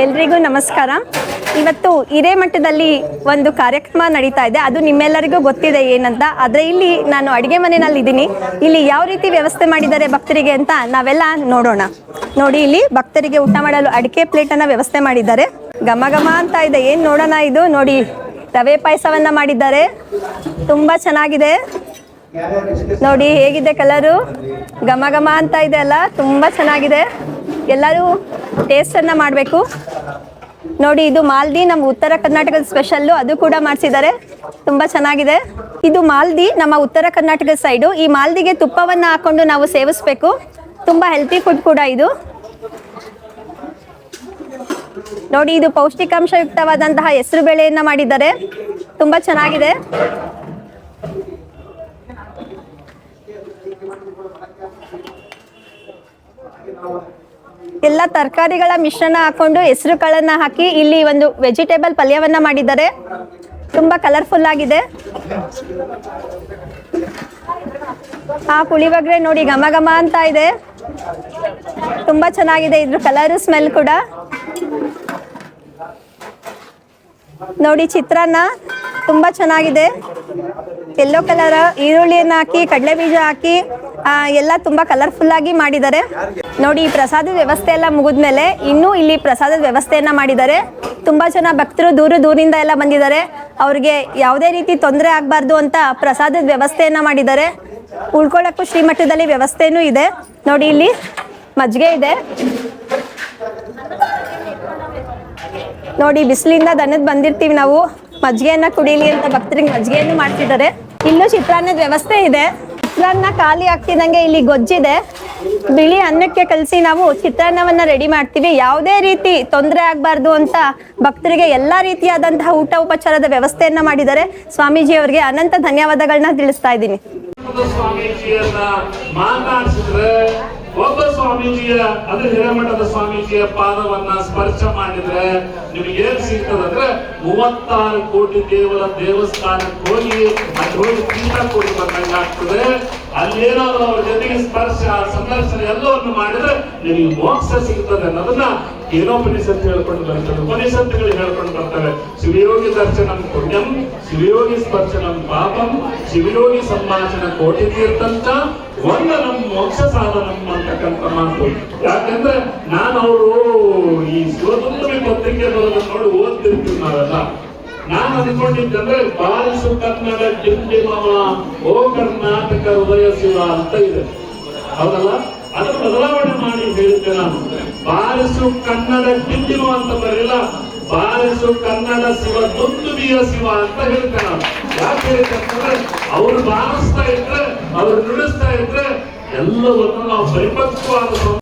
ಎಲ್ರಿಗೂ ನಮಸ್ಕಾರ. ಇವತ್ತು ಹಿರೇಮಠದಲ್ಲಿ ಒಂದು ಕಾರ್ಯಕ್ರಮ ನಡೀತಾ ಇದೆ. ಅದು ನಿಮ್ಮೆಲ್ಲರಿಗೂ ಗೊತ್ತಿದೆ ಏನಂತ. ಆದರೆ ಇಲ್ಲಿ ನಾನು ಅಡುಗೆ ಮನೆಯಲ್ಲಿ ಇದ್ದೀನಿ. ಇಲ್ಲಿ ಯಾವ ರೀತಿ ವ್ಯವಸ್ಥೆ ಮಾಡಿದ್ದಾರೆ ಭಕ್ತರಿಗೆ ಅಂತ ನಾವೆಲ್ಲ ನೋಡೋಣ. ನೋಡಿ, ಇಲ್ಲಿ ಭಕ್ತರಿಗೆ ಊಟ ಮಾಡಲು ಅಡಿಕೆ ಪ್ಲೇಟನ್ನು ವ್ಯವಸ್ಥೆ ಮಾಡಿದ್ದಾರೆ. ಘಮ ಘಮ ಅಂತ ಇದೆ. ಏನು ನೋಡೋಣ ಇದು? ನೋಡಿ, ರವೆ ಪಾಯಸವನ್ನು ಮಾಡಿದ್ದಾರೆ. ತುಂಬ ಚೆನ್ನಾಗಿದೆ. ನೋಡಿ, ಹೇಗಿದೆ ಕಲರು ಘಮ ಘಮ ಅಂತ ಇದೆ ಅಲ್ಲ. ತುಂಬ ಚೆನ್ನಾಗಿದೆ. ಎಲ್ಲರೂ ಟೇಸ್ಟನ್ನು ಮಾಡಬೇಕು. ನೋಡಿ, ಇದು ಮಾಲ್ದಿ ನಮ್ಮ ಉತ್ತರ ಕರ್ನಾಟಕದ ಸ್ಪೆಷಲ್ಲು ಅದು ಕೂಡ ಮಾಡಿಸಿದ್ದಾರೆ. ತುಂಬ ಚೆನ್ನಾಗಿದೆ. ಇದು ಮಾಲ್ದಿ ನಮ್ಮ ಉತ್ತರ ಕರ್ನಾಟಕದ ಸೈಡು ಈ ಮಾಲ್ದಿಗೆ ತುಪ್ಪವನ್ನು ಹಾಕೊಂಡು ನಾವು ಸೇವಿಸಬೇಕು. ತುಂಬ ಹೆಲ್ತಿ ಫುಡ್ ಕೂಡ ಇದು. ನೋಡಿ, ಇದು ಪೌಷ್ಟಿಕಾಂಶಯುಕ್ತವಾದಂತಹ ಹೆಸರು ಬೇಳೆಯನ್ನು ಮಾಡಿದ್ದಾರೆ. ತುಂಬ ಚೆನ್ನಾಗಿದೆ. ಎಲ್ಲ ತರಕಾರಿಗಳ ಮಿಶ್ರಣ ಹಾಕೊಂಡು ಹೆಸರು ಕಾಳನ್ನ ಹಾಕಿ ಇಲ್ಲಿ ಒಂದು ವೆಜಿಟೇಬಲ್ ಪಲ್ಯವನ್ನ ಮಾಡಿದ್ದಾರೆ. ತುಂಬಾ ಕಲರ್ಫುಲ್ ಆಗಿದೆ. ಆ ಪುಳಿಯೋಗರೆ ನೋಡಿ ಘಮ ಘಮ ಅಂತ ಇದೆ. ತುಂಬಾ ಚೆನ್ನಾಗಿದೆ ಇದ್ರ ಕಲರ್ ಸ್ಮೆಲ್ ಕೂಡ. ನೋಡಿ ಚಿತ್ರಾನ್ನ ತುಂಬಾ ಚೆನ್ನಾಗಿದೆ. ಎಲ್ಲೋ ಕಲರ್ ಈರುಳ್ಳಿಯನ್ನು ಹಾಕಿ ಕಡಲೆ ಬೀಜ ಹಾಕಿ ಎಲ್ಲ ತುಂಬಾ ಕಲರ್ಫುಲ್ ಆಗಿ ಮಾಡಿದ್ದಾರೆ. ನೋಡಿ, ಈ ಪ್ರಸಾದದ ವ್ಯವಸ್ಥೆ ಎಲ್ಲ ಮುಗಿದ್ಮೇಲೆ ಇನ್ನೂ ಇಲ್ಲಿ ಪ್ರಸಾದದ ವ್ಯವಸ್ಥೆಯನ್ನ ಮಾಡಿದ್ದಾರೆ. ತುಂಬಾ ಜನ ಭಕ್ತರು ದೂರ ದೂರಿಂದ ಎಲ್ಲ ಬಂದಿದ್ದಾರೆ. ಅವ್ರಿಗೆ ಯಾವುದೇ ರೀತಿ ತೊಂದರೆ ಆಗಬಾರ್ದು ಅಂತ ಪ್ರಸಾದದ ವ್ಯವಸ್ಥೆಯನ್ನ ಮಾಡಿದ್ದಾರೆ. ಉಳ್ಕೊಳ್ಳೋಕ್ಕೂ ಶ್ರೀಮಠದಲ್ಲಿ ವ್ಯವಸ್ಥೆನೂ ಇದೆ. ನೋಡಿ, ಇಲ್ಲಿ ಮಜ್ಜಿಗೆ ಇದೆ. ನೋಡಿ, ಬಿಸಿಲಿಂದ ದನದ್ ಬಂದಿರ್ತೀವಿ ನಾವು. ಮಜ್ಜಿಗೆಯನ್ನ ಕುಡೀಲಿ ಅಂತ ಭಕ್ತರಿಗೆ ಮಜ್ಜಿಗೆಯನ್ನು ಮಾಡ್ತಿದ್ದಾರೆ. ಇಲ್ಲೂ ಚಿತ್ರಾನ್ನದ ವ್ಯವಸ್ಥೆ ಇದೆ. ಚಿತ್ರಾನ್ನ ಖಾಲಿ ಆಗ್ತಿದಂಗೆ ಇಲ್ಲಿ ಗೊಜ್ಜಿದೆ. ಬಿಳಿ ಅನ್ನಕ್ಕೆ ಕಲಸಿ ನಾವು ಚಿತ್ರಾನ್ನವನ್ನ ರೆಡಿ ಮಾಡ್ತೀವಿ. ಯಾವುದೇ ರೀತಿ ತೊಂದರೆ ಆಗಬಾರ್ದು ಅಂತ ಭಕ್ತರಿಗೆ ಎಲ್ಲಾ ರೀತಿಯಾದಂತಹ ಊಟ ಉಪಚಾರದ ವ್ಯವಸ್ಥೆಯನ್ನ ಮಾಡಿದ್ದಾರೆ. ಸ್ವಾಮೀಜಿ ಅವರಿಗೆ ಅನಂತ ಧನ್ಯವಾದಗಳನ್ನ ತಿಳಿಸ್ತಾ ಇದ್ದೀನಿ. ಒಬ್ಬ ಸ್ವಾಮೀಜಿಯ, ಅಂದ್ರೆ ಹಿರೇಮಠದ ಸ್ವಾಮೀಜಿಯ ಪಾದವನ್ನ ಸ್ಪರ್ಶ ಮಾಡಿದ್ರೆ ನಿಮ್ಗೆ ಏನ್ ಸಿಗ್ತದಂದ್ರೆ ಮೂವತ್ತಾರು ಕೋಟಿ ಕೇವಲ ದೇವಸ್ಥಾನಕ್ಕೆ ಹೋಗಿ ಅಲ್ಲಿ ಹೋಗಿ ತೀರ್ಥ ಕೋಟಿ ಬಂದಂಗ ಆಗ್ತದೆ ಅಲ್ಲೇನಾದ್ರು ಅವ್ರ ಜೊತೆಗೆ ಸ್ಪರ್ಶ, ಸಂದರ್ಶನ ಎಲ್ಲವನ್ನು ಮಾಡಿದ್ರೆ ನಿಮಗೆ ಮೋಕ್ಷ ಸಿಗ್ತದೆ ಅನ್ನೋದನ್ನ ಏನೋಪನಿಷತ್ತು ಹೇಳ್ಕೊಂಡು ಬರ್ತಾರೆ ಉಪನಿಷತ್ತುಗಳು ಹೇಳ್ಕೊಂಡು ಬರ್ತವೆ. ಶಿವಯೋಗಿ ದರ್ಶನಂ ಪುಣ್ಯಂ, ಶಿವಯೋಗಿ ಸ್ಪರ್ಶನಂ ಪಾಪಂ, ಶಿವಯೋಗಿ ಸಂಭಾಷಣ ಕೋಟಿ ತೀರ್ಥಂತ ವಂದನಂ ಮೋಕ್ಷ ಸಾಧನಂ ಅಂತಕ್ಕಂಥ ಮಾತು ಯಾಕಂದ್ರೆ ನಾನು ಅವರು ಈ ಶಿವದುಂದರಿ ಪತ್ರಿಕೆ ನೋಡಿ ಓದ್ತಿರ್ತೀವಿ ನಾವೆಲ್ಲ. ನಾನು ಅನ್ಕೊಂಡಿದ್ದಂದ್ರೆ ಬಾರಿಸು ಕನ್ನಡ ಜಿಂಜಿಮವ ಓ ಕರ್ನಾಟಕ ಹೃದಯ ಶಿವ ಅಂತ ಇದೆ. ಹೌದಲ್ಲ? ಅದು ಬದಲಾವಣೆ ಮಾಡಿ ಹೇಳಿದ್ದೆ ನಾನು. ಬಾರಿಸು ಕನ್ನಡ ಡಿಂಡಿಮ ಅಂತ ಬರಲಿಲ್ಲ ಬಾರಿಸು ಕನ್ನಡ ಶಿವ ದುಂದುಬಿಯ ಶಿವ ಅಂತ ಹೇಳ್ತೇನೆ ನಾನು. ಯಾಕೆ ಹೇಳ್ತಂದ್ರೆ ಅವ್ರು ಬಾರಿಸ್ತಾ ಇದ್ರೆ, ಅವ್ರು ನುಡಿಸ್ತಾ ಇದ್ರೆ ಎಲ್ಲವನ್ನು ನಾವು ಪರಿಪಕ್ವವಾದ